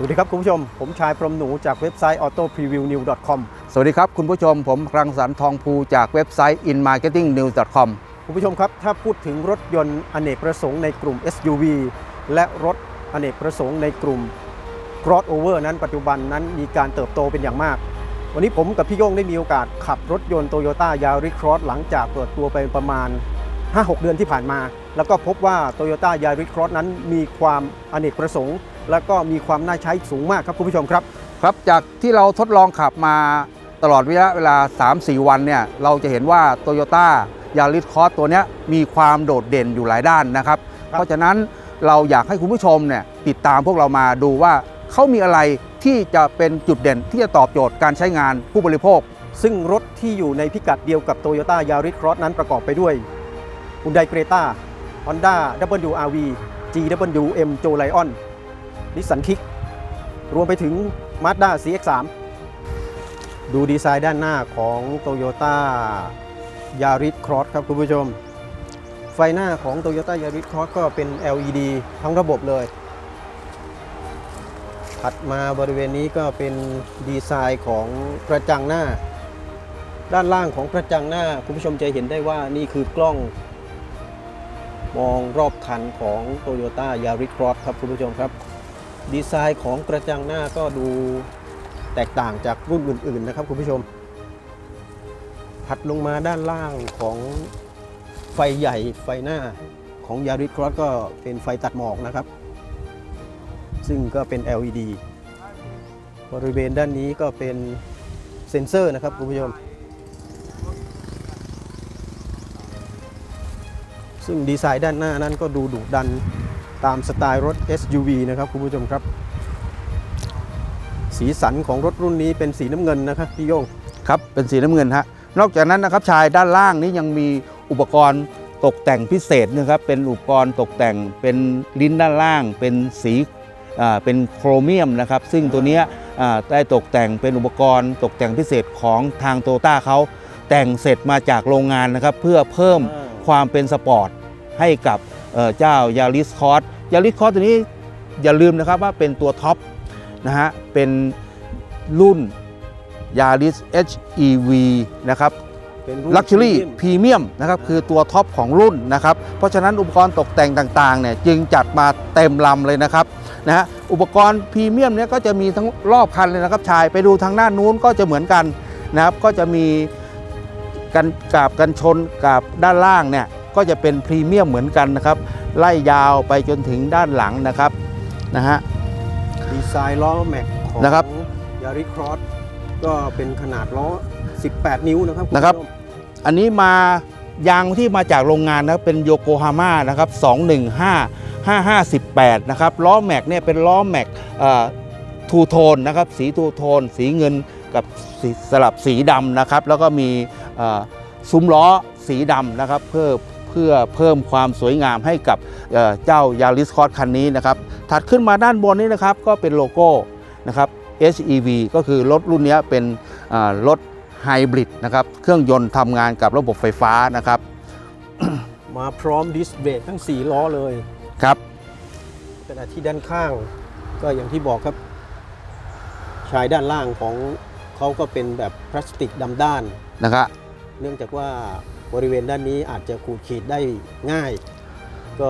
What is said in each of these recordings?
สวัสดีครับคุณผู้ชม ผมชายพรหมหนูจากเว็บไซต์ autopreviewnew.com สวัสดีครับคุณผู้ชมผมรังสรรค์ทองภูจากเว็บไซต์ inmarketingnews.com คุณผู้ชมครับ ถ้าพูดถึงรถยนต์อเนกประสงค์ในกลุ่ม SUV และรถอเนกประสงค์ในกลุ่ม crossover นั้นปัจจุบันนั้นมีการเติบโตเป็นอย่างมาก วันนี้ผมกับพี่โย่งได้มีโอกาสขับรถยนต์ Toyota Yaris Cross หลังจากเปิดตัวไปประมาณ 5-6 เดือนที่ผ่านมา แล้วก็พบว่า Toyota Yaris Cross นั้นมีความอเนกประสงค์ และก็มีความน่าใช้สูงมากครับคุณผู้ชมครับ ครับจากที่เราทดลองขับมาตลอดระยะเวลา 3-4 วันเนี่ยเราจะเห็นว่า Toyota Yaris Cross ตัวเนี้ยมีความโดดเด่นอยู่หลายด้านนะครับ เพราะฉะนั้นเราอยากให้คุณผู้ชมเนี่ยติดตามพวกเรามาดูว่าเขามีอะไรที่จะเป็นจุดเด่นที่จะตอบโจทย์การใช้งานผู้บริโภค ซึ่งรถที่อยู่ในพิกัดเดียวกับ Toyota Yaris Cross นั้นประกอบไปด้วย Hyundai Creta Honda WRV GWM Joe Lion Nissan Kick รวมไปถึง Mazda CX-3 ดูดีไซน์ด้านหน้าของ Toyota Yaris Cross ครับคุณผู้ชม ไฟหน้าของ Toyota Yaris Cross ก็เป็น LED ทั้งระบบเลยถัดมาบริเวณนี้ก็เป็นดีไซน์ของกระจังหน้า ด้านล่างของกระจังหน้า คุณผู้ชมจะเห็นได้ว่านี่คือกล้อง มองรอบคันของ Toyota Yaris Cross ครับคุณผู้ชมครับ ดีไซน์ของกระจังหน้าก็ดูแตกต่างจากรุ่นอื่น ๆ นะครับคุณผู้ชม ถัดลงมาด้านล่างของไฟใหญ่ไฟหน้าของ Yaris Cross ก็เป็นไฟตัดหมอกนะครับ ซึ่งก็เป็น LED บริเวณด้านนี้ก็เป็นเซ็นเซอร์นะครับคุณผู้ชม ซึ่งดีไซน์ด้านหน้านั้นก็ดูดุดัน ตามสไตล์รถ SUV นะครับคุณผู้ชมครับ สีสันของรถรุ่นนี้เป็นสีน้ำเงินนะครับพี่โยง ครับเป็นสีน้ำเงินฮะนอกจากนั้นนะครับชายด้านล่างนี้ยังมีอุปกรณ์ตกแต่งพิเศษนะครับเป็นอุปกรณ์ตกแต่งเป็นลิ้นด้านล่าง เป็นสีอ่าเป็นโครเมียมนะครับ ซึ่งตัวเนี้ยอ่าได้ตกแต่งเป็นอุปกรณ์ตกแต่งพิเศษของทางโตต้าเขาแต่งเสร็จมาจากโรงงานนะครับ เพื่อเพิ่มอ่าความเป็นสปอร์ตให้กับ เอ่อเจ้ายาริสคอร์สยาริสคอร์สตัวนี้อย่าลืมนะครับว่าเป็นตัวท็อปนะฮะเป็นรุ่น Yaris HEV นะครับเป็นรุ่น Luxury พรีเมียมพรีเมียมนะครับคือตัวท็อปของรุ่นนะครับ เพราะฉะนั้นอุปกรณ์ตกแต่งต่างๆเนี่ยจึงจัดมาเต็มลำเลยนะครับนะฮะอุปกรณ์พรีเมียมเนี่ยก็จะมีทั้งรอบคันเลยนะครับชายไปดูทางด้านนู้นก็จะเหมือนกันนะครับก็จะมีกันกาบกันชนกาบด้านล่างเนี่ย ก็จะเป็นพรีเมียมเหมือนกันนะครับ ไล่ยาวไปจนถึงด้านหลังนะครับนะฮะดีไซน์ล้อแม็กของนะครับ Yaris Cross ก็เป็นขนาดล้อ 18 นิ้วนะครับณนะครับผู้ชมอันนี้มายางที่มาจากโรงงานนะครับเป็นโยโกฮาม่านะครับ215 5518นะครับล้อแม็กเนี่ยเป็นล้อแม็กทูโทนนะครับสีทูโทน สีเงินกับสีสลับสีดำนะครับ แล้วก็มีเอ่อซุ้มล้อสีดำนะครับ เพื่อเพื่อเพิ่มความสวยงามให้กับเอ่อเจ้ายาริสคอร์คันนี้นะครับถัดขึ้นมาด้านบนนี้นะครับก็เป็นโลโก้นะครับ HEV ก็คือรถรุ่นนี้เป็นอ่ารถไฮบริดนะครับเครื่องยนต์ทำงานกับระบบไฟฟ้านะครับมาพร้อมดิสเบรกทั้ง 4 ล้อเลยครับขณะที่ด้านข้างก็อย่างที่บอกครับ ชายด้านล่างของเขาก็เป็นแบบพลาสติกดำด้านนะครับ เนื่องจากว่าบริเวณด้านนี้อาจจะขูดขีดได้ง่าย ก็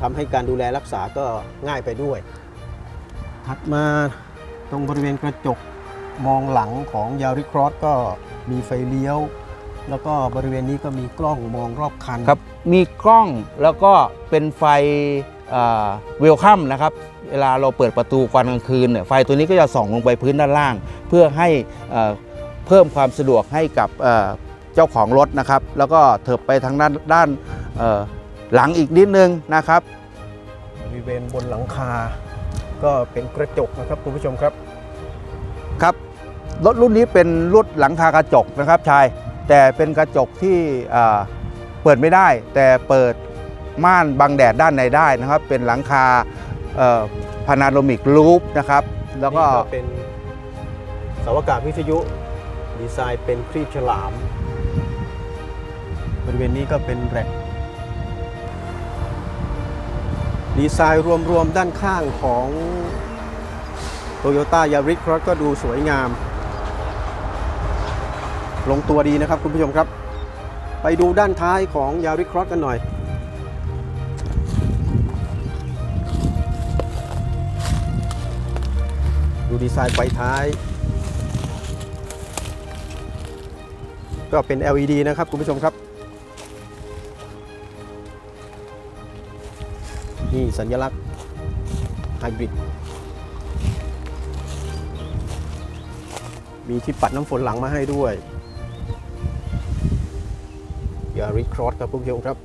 ทำให้การดูแลรักษาก็ง่ายไปด้วย ถัดมาตรงบริเวณกระจกมองหลังของยาริครอสก็มีไฟเลี้ยว แล้วก็บริเวณนี้ก็มีกล้องมองรอบคันครับมีกล้องแล้วก็เป็นไฟเวลคัมนะครับ เวลาเราเปิดประตูกลางคืนเนี่ยไฟตัวนี้ก็จะส่องลงไปพื้นด้านล่าง เพื่อให้เอ่อเพิ่มความสะดวกให้กับ เอ่อเจ้าของรถนะครับ แล้วก็เถิบไปทางด้านด้านเอ่อหลังอีกนิดนึงนะครับบริเวณบนหลังคา ก็เป็นกระจกนะครับคุณผู้ชมครับครับรถรุ่นนี้เป็นรุ่นหลังคากระจกนะครับชาย แต่เป็นกระจกที่อ่าเปิดไม่ได้ แต่เปิดม่านบังแดดด้านในได้นะครับ เป็นหลังคาพานาโรมิกลูปนะครับ แล้วก็นี่เป็นเสาอากาศวิทยุ ดีไซน์เป็นครีบฉลาม บริเวณนี้ก็เป็นแร็กดีไซน์รวมๆด้านข้างของโตโยต้ายาริสครอสก็ดูสวยงาม ลงตัวดีนะครับคุณผู้ชมครับ ไปดูด้านท้ายของยาริสครอสกันหน่อยดูดีไซน์ไฟท้าย ก็เป็น LED นะครับคุณผู้ชมครับ นี่สัญลักษณ์ไฮบริดมีที่ปัดน้ำฝนหลังมาให้ด้วยยาริครอสครับคุณผู้ชมครับ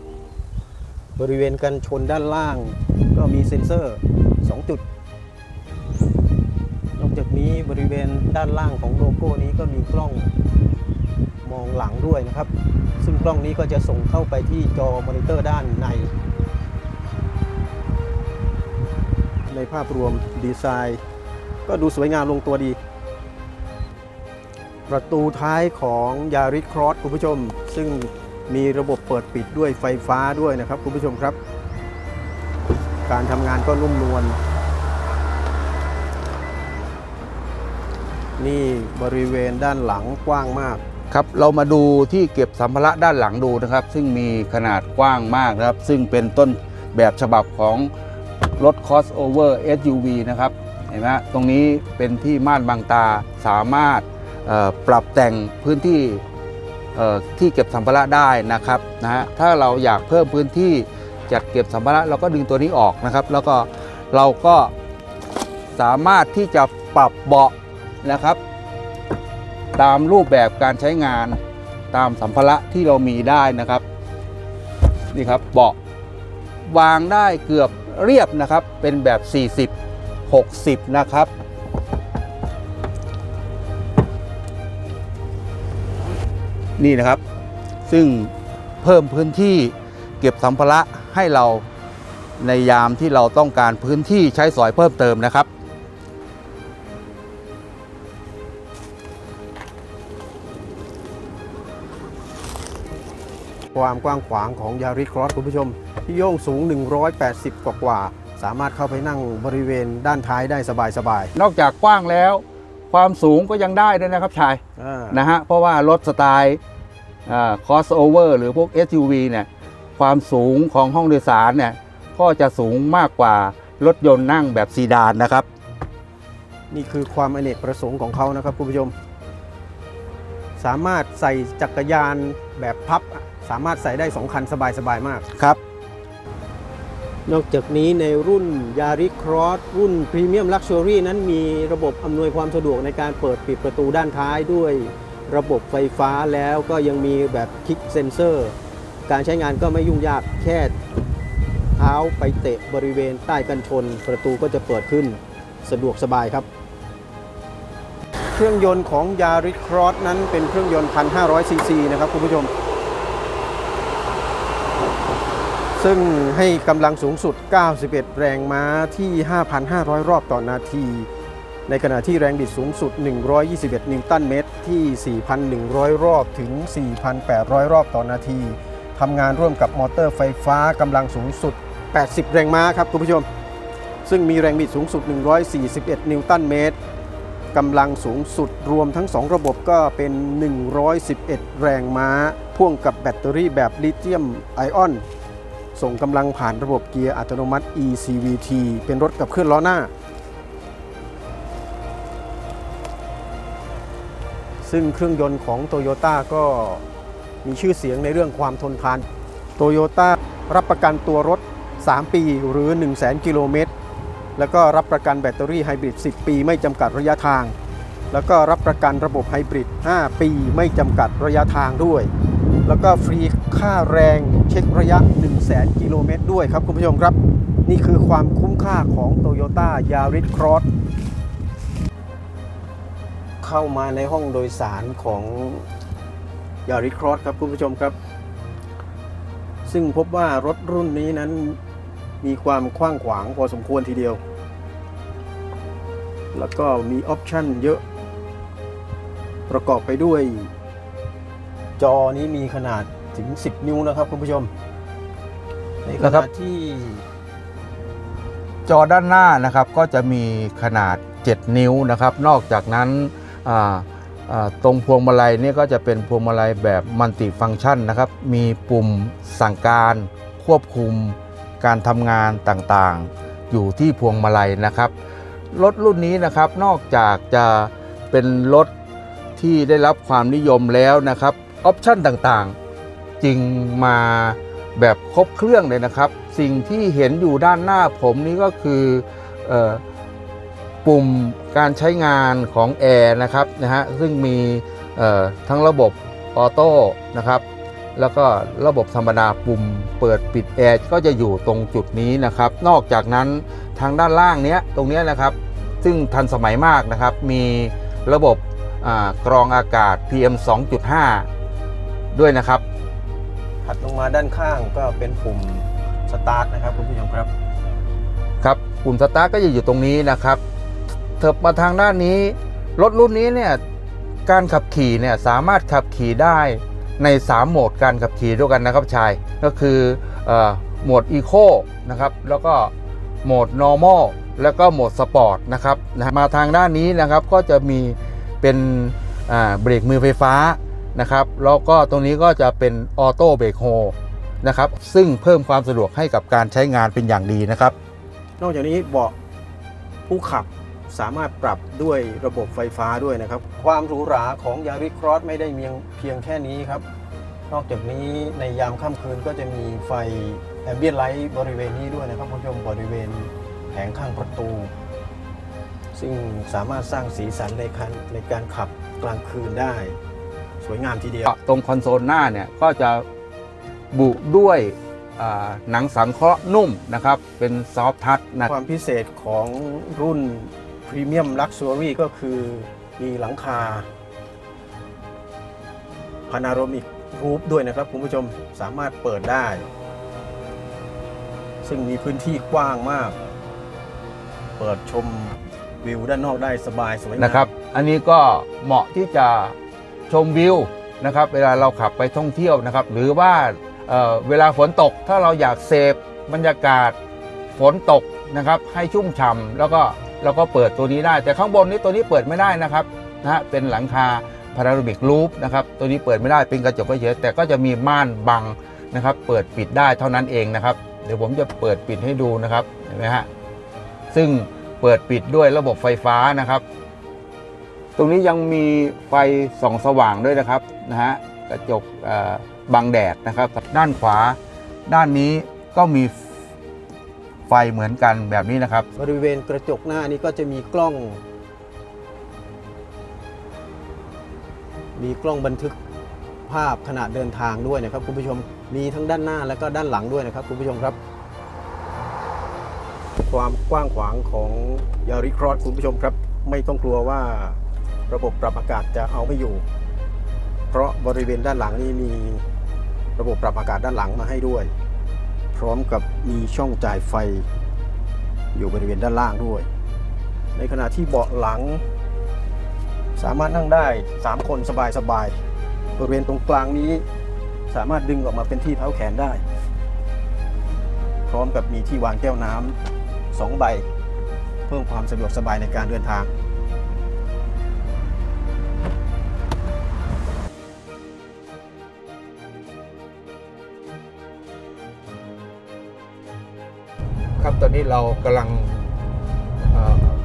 บริเวณกันชนด้านล่าง ก็มีเซ็นเซอร์ 2 จุด นอกจากนี้บริเวณด้านล่างของโลโก้นี้ก็มีกล้อง มองหลังด้วยนะครับ ซึ่งกล้องนี้ก็จะส่งเข้าไปที่จอมอนิเตอร์ด้านใน ในภาพรวมดีไซน์ ก็ดูสวยงามลงตัวดี ประตูท้ายของยาริสครอสคุณผู้ชม ซึ่งมีระบบเปิดปิดด้วยไฟฟ้าด้วยนะครับคุณผู้ชมครับ การทำงานก็นุ่มนวลนี่บริเวณด้านหลังกว้างมาก ครับเรามาดูที่เก็บสัมภาระด้านหลังดูนะครับ ซึ่งมีขนาดกว้างมากนะครับ ซึ่งเป็นต้นแบบฉบับของรถ crossover SUV นะครับเห็นไหมฮะตรงนี้เป็นที่ม่านบางตาสามารถปรับแต่งพื้นที่ที่เก็บสัมภาระได้นะครับนะฮะถ้าเราอยากเพิ่มพื้นที่จัดเก็บสัมภาระเราก็ดึงตัวนี้ออกนะครับ แล้วก็เราก็สามารถที่จะปรับเบาะนะครับ ตามรูปแบบการใช้งานตามสัมภาระที่เรามีได้นะครับนี่ครับเบาะวางได้เกือบเรียบนะครับ เป็นแบบ 40 60 นะครับ นี่นะครับ ซึ่งเพิ่มพื้นที่เก็บสัมภาระให้เราในยามที่เราต้องการพื้นที่ใช้สอยเพิ่มเติมนะครับ ความกว้างขวางของยาริสครอสคุณผู้ชมพี่โย่งสูง 180 กว่ากว่าๆสามารถเข้าไปนั่งบริเวณด้านท้ายได้สบายนอกจากกว้างแล้ว ความสูงก็ยังได้ด้วยนะครับชายๆอ่านะฮะเพราะว่ารถสไตล์อ่า crossover หรือพวก SUV เนี่ยความสูงของห้องโดยสารเนี่ยก็จะสูงมากกว่ารถยนต์นั่งแบบซีดานนะครับ นี่คือความอเนกประสงค์ของเขานะครับคุณผู้ชม สามารถใส่จักรยานแบบพับ สามารถใส่ได้ 2 คันสบายๆมาก ครับ นอกจากนี้ในรุ่นยาริครอสรุ่นพรีเมียมลักชัวรี่นั้นมีระบบอำนวยความสะดวกในการเปิดปิดประตูด้านท้ายด้วย ระบบไฟฟ้าแล้วก็ยังมีแบบคลิกเซนเซอร์ การใช้งานก็ไม่ยุ่งยากแค่เท้าไปเตะบริเวณใต้กันชน ประตูก็จะเปิดขึ้นสะดวกสบายครับเครื่องยนต์ของยาริ s ครอสนั้นเป็นเครื่องยนต์ 1,500 ซีซีนะครับคุณผู้ชม ซึ่งให้กำลังสูงสุด 91 แรงม้าที่ 5,500 รอบต่อนาที ในขณะที่แรงบิดสูงสุด 121 นิวตันเมตรที่ 4,100 รอบถึง 4,800 รอบต่อนาทีทำงานร่วมกับมอเตอร์ไฟฟ้ากำลังสูงสุด 80 แรงม้าครับคุณผู้ชม ซึ่งมีแรงบิดสูงสุด 141 นิวตันเมตรกำลังสูงสุดรวมทั้ง 2 ระบบก็เป็น 111 แรงม้า พ่วงกับแบตเตอรี่แบบลิเธียมไอออน ส่งกำลังผ่านระบบเกียร์อัตโนมัติ ECVT เป็นรถกับเคลื่อนล้อหน้า ซึ่งเครื่องยนต์ของโตโยต้าก็มีชื่อเสียงในเรื่องความทนทานโตโยต้ารับประกันตัวรถ 3 ปีหรือ 1 0 0 0 0แกิโลเมตร แล้วก็รับประกันแบตเตอรี่ไฮบริด 10 ปีไม่จำกัดระยะทาง แล้วก็รับประกันระบบไฮบริด 5 ปีไม่จำกัดระยะทางด้วย แล้วก็ฟรีค่าแรงเช็คระยะ 1 0 0 0 0แกิโลเมตรด้วยครับคุณผู้ชมครับ นี่คือความคุ้มค่าของ Toyota Yaris Cross เข้ามาในห้องโดยสารของ Yaris Cross ครับคุณผู้ชมครับ ซึ่งพบว่ารถรุ่นนี้นั้นมีความกว้างขวางพอสมควรทีเดียว แล้วก็มีออปชั่นเยอะ ประกอบไปด้วย จอนี้มีขนาดถึง 10 นิ้วนะครับคุณผู้ชมในขนะครัณะบที่จอด้านหน้านะครับก็จะมีขนาด 7 นิ้วนะครับ นอกจากนั้นอ่าอ่าตรงพวงมาลัยเนี่ยก็จะเป็นพวงมาลัยแบบมัลติฟังก์ชันนะครับ มีปุ่มสั่งการควบคุมการทำงานต่างๆ อยู่ที่พวงมาลัยนะครับ รถรุ่นนี้นะครับนอกจากจะเป็นรถที่ได้รับความนิยมแล้วนะครับ ออปชันต่างๆจึงมาแบบครบเครื่องเลยนะครับ สิ่งที่เห็นอยู่ด้านหน้าผมนี่ก็คืออปุ่มการใช้งานของแอร์นะครับนะฮะซึ่งมีทั้งระบบออโต้นะครับแล้วก็ระบบธรรมดาปุ่มเปิดปิดแอร์ก็จะอยู่ตรงจุดนี้นะครับ นอกจากนั้นทางด้านล่างเนี้ยตรงเนี้ยนะครับ ซึ่งทันสมัยมากนะครับ มีระบบกรองอากาศ PM 2.5 ด้วยนะครับ ถัดลงมาด้านข้างก็เป็นปุ่มสตาร์ทนะครับคุณผู้ชมครับ ครับปุ่มสตาร์ทก็จะอยู่ตรงนี้นะครับเถิบมาทางด้านนี้ รถรุ่นนี้เนี่ยการขับขี่เนี่ยสามารถขับขี่ได้ใน 3 โหมดการขับขี่ด้วยกันนะครับชาย ก็คือเออโหมด Eco นะครับ แล้วก็โหมด Normal แล้วก็โหมด Sport นะครับนะมาทางด้านนี้นะครับก็จะมีเป็นอ่าเบรกมือไฟฟ้า นะครับแล้วก็ตรงนี้ก็จะเป็นออโต้เบรกโฮนะครับซึ่งเพิ่มความสะดวกให้กับการใช้งานเป็นอย่างดีนะครับ นอกจากนี้เบาะผู้ขับสามารถปรับด้วยระบบไฟฟ้าด้วยนะครับ ความหรูหราของยาริ c ครอสไม่ได้เพียงเพียงแค่นี้ครับ นอกจากนี้ในยามค่ำคืนก็จะมีไฟแอมเบียนไลท์บริเวณนี้ด้วยนะครับคุณผู้ชมบริเวณแผงข้างประตู ซึ่งสามารถสร้างสีสันในการในการขับกลางคืนได้ สวยงามทีเดียว ตรงคอนโซลหน้าเนี่ยก็จะบุด้วยอ่าหนังสังเคราะห์นุ่มนะครับ เป็นซอฟทัชนะความพิเศษของรุ่นพรีเมียมลักซ์ r y ก็คือมีหลังคาพานาโรมิกรูฟด้วยนะครับคุณผู้ชมสามารถเปิดได้ ซึ่งมีพื้นที่กว้างมาก เปิดชมวิวด้านนอกได้สบายสวยงามนะครับ อันนี้ก็เหมาะที่จะ ชมวิวนะครับเวลาเราขับไปท่องเที่ยวนะครับ หรือว่าเเวลาฝนตกถ้าเราอยากเสพบรรยากาศฝนตกนะครับ ให้ชุ่มฉ่ำแล้วก็เราก็เปิดตัวนี้ได้ แต่ข้างบนนี้ตัวนี้เปิดไม่ได้นะครับนะฮะเป็นหลังคาพาราโรมิกลูปนะครับตัวนี้เปิดไม่ได้เป็นกระจกก็เฉยแต่ก็จะมีม่านบังนะครับ เปิดปิดได้เท่านั้นเองนะครับ เดี๋ยวผมจะเปิดปิดให้ดูนะครับเห็นไหมฮะซึ่งเปิดปิดด้วยระบบไฟฟ้านะครับ ตรงนี้ยังมีไฟส่องสว่างด้วยนะครับนะฮะกระจกบังแดดนะครับด้านขวา ด้านนี้ก็มีไฟเหมือนกันแบบนี้นะครับ บริเวณกระจกหน้านี้ก็จะมีกล้อง มีกล้องบันทึกภาพขณะเดินทางด้วยนะครับคุณผู้ชมมีทั้งด้านหน้าและก็ด้านหลังด้วยนะครับคุณผู้ชมครับ ความกว้างขวางของยาริครอสคุณผู้ชมครับ ไม่ต้องกลัวว่า ระบบปรับอากาศจะเอาไม่อยู่ เพราะบริเวณด้านหลังนี้มีระบบปรับอากาศด้านหลังมาให้ด้วย พร้อมกับมีช่องจ่ายไฟ อยู่บริเวณด้านล่างด้วย ในขณะที่เบาะหลัง สามารถนั่งได้ 3 คนสบายๆบริเวณตรงกลางนี้สามารถดึงออกมาเป็นที่เท้าแขนได้ พร้อมกับมีที่วางแก้วน้ำสองใบ เพิ่มความสะดวกสบายในการเดินทาง ครับ ตอนนี้เรากำลัง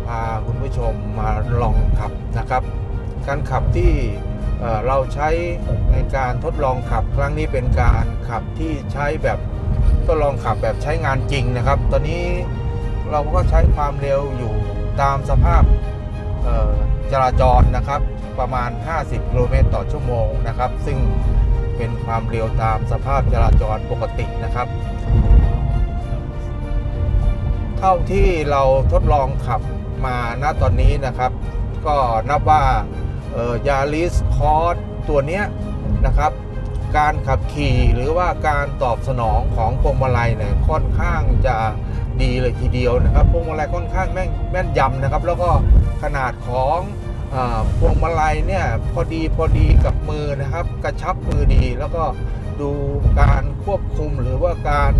พาคุณผู้ชมมาลองขับนะครับ การขับที่เราใช้ในการทดลองขับครั้งนี้เป็นการขับที่ใช้แบบทดลองขับแบบใช้งานจริงนะครับ ตอนนี้เราก็ใช้ความเร็วอยู่ตามสภาพจราจรนะครับ ประมาณ 50กิโลเมตรต่อชั่วโมงนะครับ ซึ่งเป็นความเร็วตามสภาพจราจรปกตินะครับ เท่าที่เราทดลองขับมาณตอนนี้นะครับ ก็นับว่ายาริสคอร์สตัวเนี้ยนะครับ การขับขี่หรือว่าการตอบสนองของพวงมาลัยเนี่ยค่อนข้างจะดีเลยทีเดียวนะครับพวงมาลัยค่อนข้างแม่นแม่นยำนะครับ แล้วก็ขนาดของอพวงมาลัยเนี่ยพอดีพอดีกับมือนะครับ กระชับมือดีแล้วก็ดูการควบคุมหรือว่าการ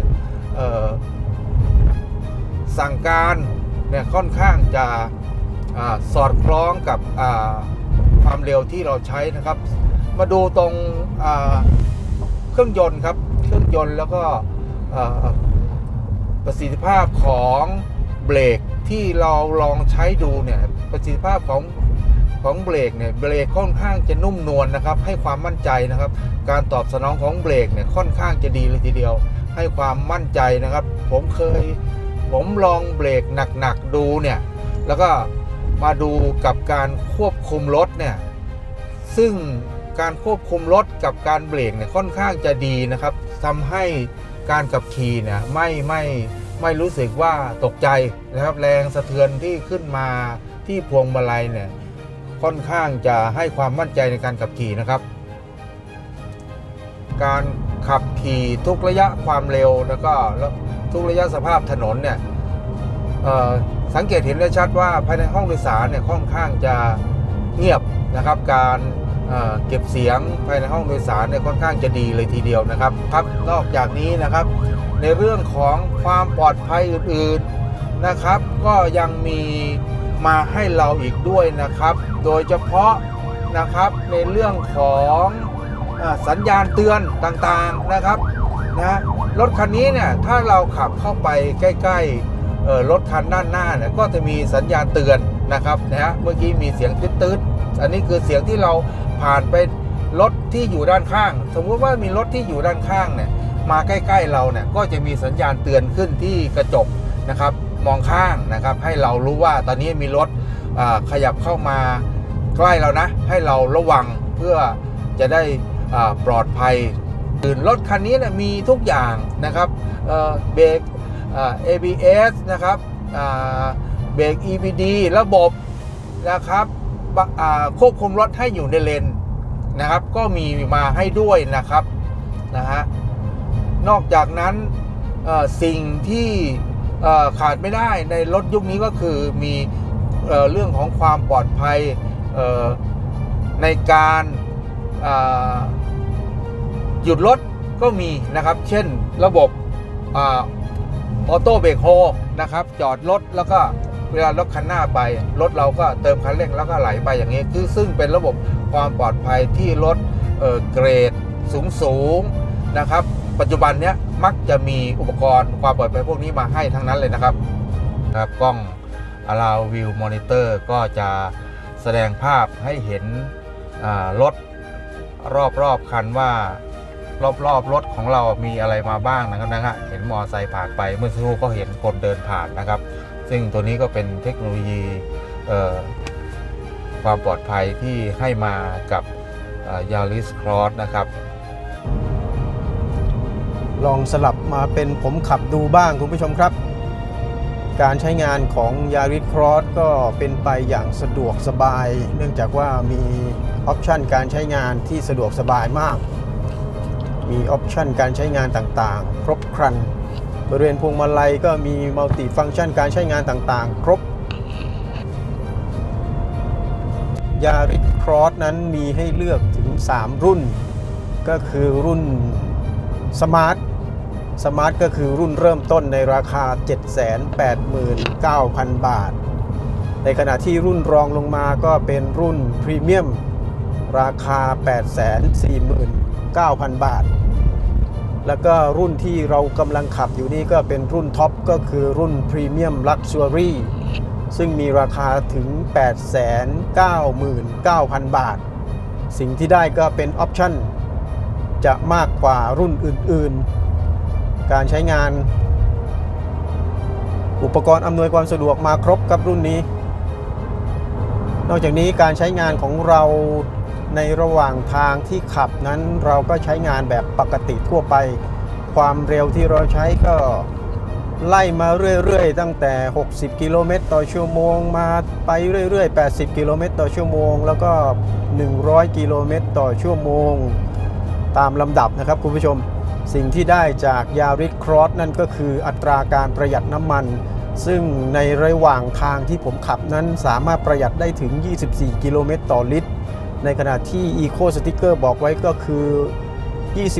สั่งการเนี่ยค่อนข้างจะอสอดคล้องกับความเร็วที่เราใช้นะครับ มาดูตรงเครื่องยนต์ครับเครื่องยนต์แล้วก็ประสิทธิภาพของเบรกที่เราลองใช้ดูเนี่ยประสิทธิภาพของของเบรกเนี่ยเบรกค่อนข้างจะนุ่มนวลนะครับ ให้ความมั่นใจนะครับ การตอบสนองของเบรกเนี่ยค่อนข้างจะดีเลยทีเดียว ให้ความมั่นใจนะครับ ผมเคย ผมลองเบรกหนักๆดูเนี่ย แล้วก็มาดูกับการควบคุมรถเนี่ย ซึ่งการควบคุมรถกับการเบรกเนี่ยค่อนข้างจะดีนะครับทำให้การขับขี่เนี่ยไม่ไม่ไม่รู้สึกว่าตกใจนะครับ แรงสะเทือนที่ขึ้นมาที่พวงมาลัยเนี่ยค่อนข้างจะให้ความมั่นใจในการขับขี่นะครับ การขับขี่ทุกระยะความเร็วแล้วก็ ทุกระยะสภาพถนนเนี่ยสังเกตเห็นได้ชัดว่าภายในห้องโดยสารเนี่ยค่อนข้างจะเงียบนะครับ การเเก็บเสียงภายในห้องโดยสารเนี่ยค่อนข้างจะดีเลยทีเดียวนะครับครับนอกจากนี้นะครับ ในเรื่องของความปลอดภัยอื่นๆนะครับ ก็ยังมีมาให้เราอีกด้วยนะครับ โดยเฉพาะนะครับในเรื่องของอสัญญาณเตือนต่างๆนะครับ นะรถคันนี้เนี่ยถ้าเราขับเข้าไปใกล้ๆรถคันด้านหน้าเนี่ยก็จะมีสัญญาณเตือนนะครับนะฮะเมื่อกี้มีเสียงตืดๆอันนี้คือเสียงที่เราผ่านไปรถที่อยู่ด้านข้าง สมมุติว่ามีรถที่อยู่ด้านข้างเนี่ยมาใกล้ๆเราเนี่ยก็จะมีสัญญาณเตือนขึ้นที่กระจกนะครับ มองข้างนะครับ ให้เรารู้ว่าตอนนี้มีรถขยับเข้ามาใกล้เรานะ ให้เราระวังเพื่อจะได้ปลอดภัย รถคันนี้นะมีทุกอย่างนะครับเบรกอ่า ABS นะครับเบรก EBD ระบบนะครับควบคุมรถให้อยู่ในเลนนะครับ ก็มีมาให้ด้วยนะครับนะฮะนอกจากนั้นสิ่งที่ขาดไม่ได้ในรถยุคนี้ก็คือมีเอเรื่องของความปลอดภัยในการ หยุดรถก็มีนะครับ เช่นระบบออโต้เบรกโฮนะครับ จอดรถแล้วก็เวลารถคันหน้าไป รถเราก็เติมคันเร่งแล้วก็ไหลไปอย่างนี้ คือซึ่งเป็นระบบความปลอดภัยที่รถเเกรดสูงสูงๆนะครับ ปัจจุบันเนี้ยมักจะมีอุปกรณ์ความปลอดภัยพวกนี้มาให้ทั้งนั้นเลยนะครับครับกล้อง Allow View Monitor ก็จะแสดงภาพให้เห็นรถรอบๆคันว่า รอบๆรถของเรามีอะไรมาบ้างนะครับนะฮะเห็นมอไซค์ผ่านไปเมื่อสักครู่ก็เห็นคนเดินผ่านนะครับ ซึ่งตัวนี้ก็เป็นเทคโนโลยีความปลอดภัยที่ให้มากับยาริสครอสนะครับ ลองสลับมาเป็นผมขับดูบ้างคุณผู้ชมครับ การใช้งานของ Yaris Cross ก็เป็นไปอย่างสะดวกสบาย เนื่องจากว่ามีออปชันการใช้งานที่สะดวกสบายมาก มีออปชันการใช้งานต่างๆ ครบครัน บริเวณพวงมาลัยก็มีมัลติฟังก์ชันการใช้งานต่างๆ ครบ Yaris Cross นั้นมีให้เลือกถึง 3 รุ่น ก็คือรุ่น Smart สมาร์ทก็คือรุ่นเริ่มต้นในราคา 789,000 บาท ในขณะที่รุ่นรองลงมาก็เป็นรุ่นพรีเมียมราคา 849,000 9,000 บาท แล้วก็รุ่นที่เรากำลังขับอยู่นี่ก็เป็นรุ่นท็อปก็คือรุ่นพรีเมียมลักชัวรี่ซึ่งมีราคาถึง 899,000 บาท สิ่งที่ได้ก็เป็นออปชั่นจะมากกว่ารุ่นอื่นๆ การใช้งาน อุปกรณ์อำนวยความสะดวกมาครบกับรุ่นนี้ นอกจากนี้การใช้งานของเรา ในระหว่างทางที่ขับนั้นเราก็ใช้งานแบบปกติทั่วไป ความเร็วที่เราใช้ก็ไล่มาเรื่อยๆ ตั้งแต่ 60 กิโลเมตรต่อชั่วโมงมาไปเรื่อยๆ 80 กิโลเมตรต่อชั่วโมง แล้วก็ 100 กิโลเมตรต่อชั่วโมง ตามลำดับนะครับคุณผู้ชม สิ่งที่ได้จากยาริสครอสนั่นก็คืออัตราการประหยัดน้ำมัน ซึ่งในระหว่างทางที่ผมขับนั้นสามารถประหยัดได้ถึง 24 กิโลเมตรต่อลิตร ในขณะที่ Eco Sticker บอกไว้ก็คือ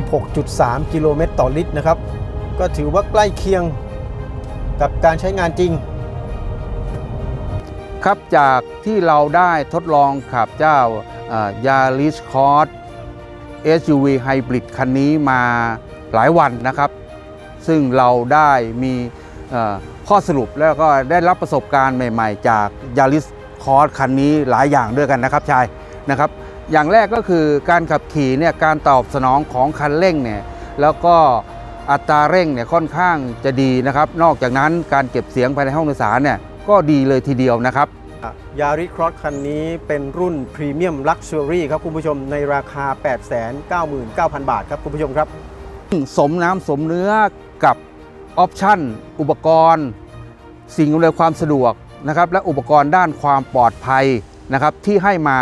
26.3 กิโลเมตรต่อลิตรนะครับ ก็ถือว่าใกล้เคียงกับการใช้งานจริง ครับจากที่เราได้ทดลองขับเจ้ายาริสคอร์ SUV Hybrid คันนี้มาหลายวันนะครับ ซึ่งเราได้มีข้อสรุปแล้วก็ได้รับประสบการณ์ใหม่ ๆ จากยาริสคอร์คันนี้หลายอย่างด้วยกันนะครับชาย นะครับ อย่างแรกก็คือการขับขี่เนี่ยการตอบสนองของคันเร่งเนี่ยแล้วก็อัตราเร่งเนี่ยค่อนข้างจะดีนะครับ นอกจากนั้นการเก็บเสียงภายในห้องโดยสารเนี่ยก็ดีเลยทีเดียวนะครับยาริครอสคันนี้เป็นรุ่นพรีเมียมลักชัวรี่ครับคุณผู้ชมในราคา 899,000 บาทครับคุณผู้ชมครับ สมน้ำสมเนื้อกับออปชั่น อุปกรณ์ สิ่งอำนวยความสะดวกนะครับและอุปกรณ์ด้านความปลอดภัยนะครับที่ให้มา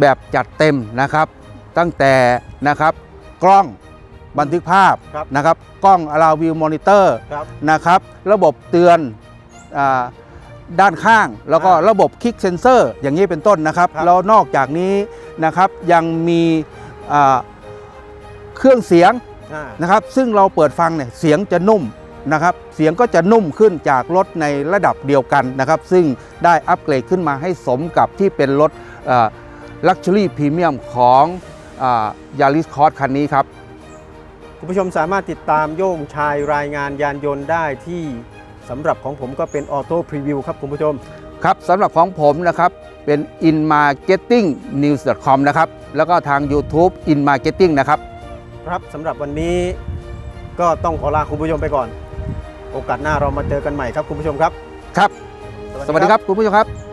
แบบจัดเต็มนะครับ ตั้งแต่นะครับกล้องบันทึกภาพครับนะครับ กล้อง Allow View Monitor ครับนะครับ ระบบเตือนอาด้านข้าง แล้วก็อ่าระบบคลิกเซนเซอร์อย่างนี้เป็นต้นนะครับ ครับ แล้วนอกจากนี้นะครับยังมีอ่าเครื่องเสียง อ่า นะครับซึ่งเราเปิดฟังเนี่ยเสียงจะนุ่มนะครับ เสียงก็จะนุ่มขึ้นจากรถในระดับเดียวกันนะครับ ซึ่งได้อัปเกรดขึ้นมาให้สมกับที่เป็นรถลักชั วรี่พรีเมียมของยาริสคอร์คันนี้ครับ คุณผู้ชมสามารถติดตามโย่งชายรายงานยานยนต์ได้ที่สำหรับของผมก็เป็นออโต้พรีวิวครับคุณผู้ชม ครับสำหรับของผมนะครับเป็น inmarketingnews.com นะครับ แล้วก็ทาง YouTube inmarketing นะครับครับสำหรับวันนี้ก็ต้องขอลาคุณผู้ชมไปก่อน โอกาสหน้าเรามาเจอกันใหม่ครับคุณผู้ชมครับ ครับ สวัสดีครับคุณผู้ชมครับ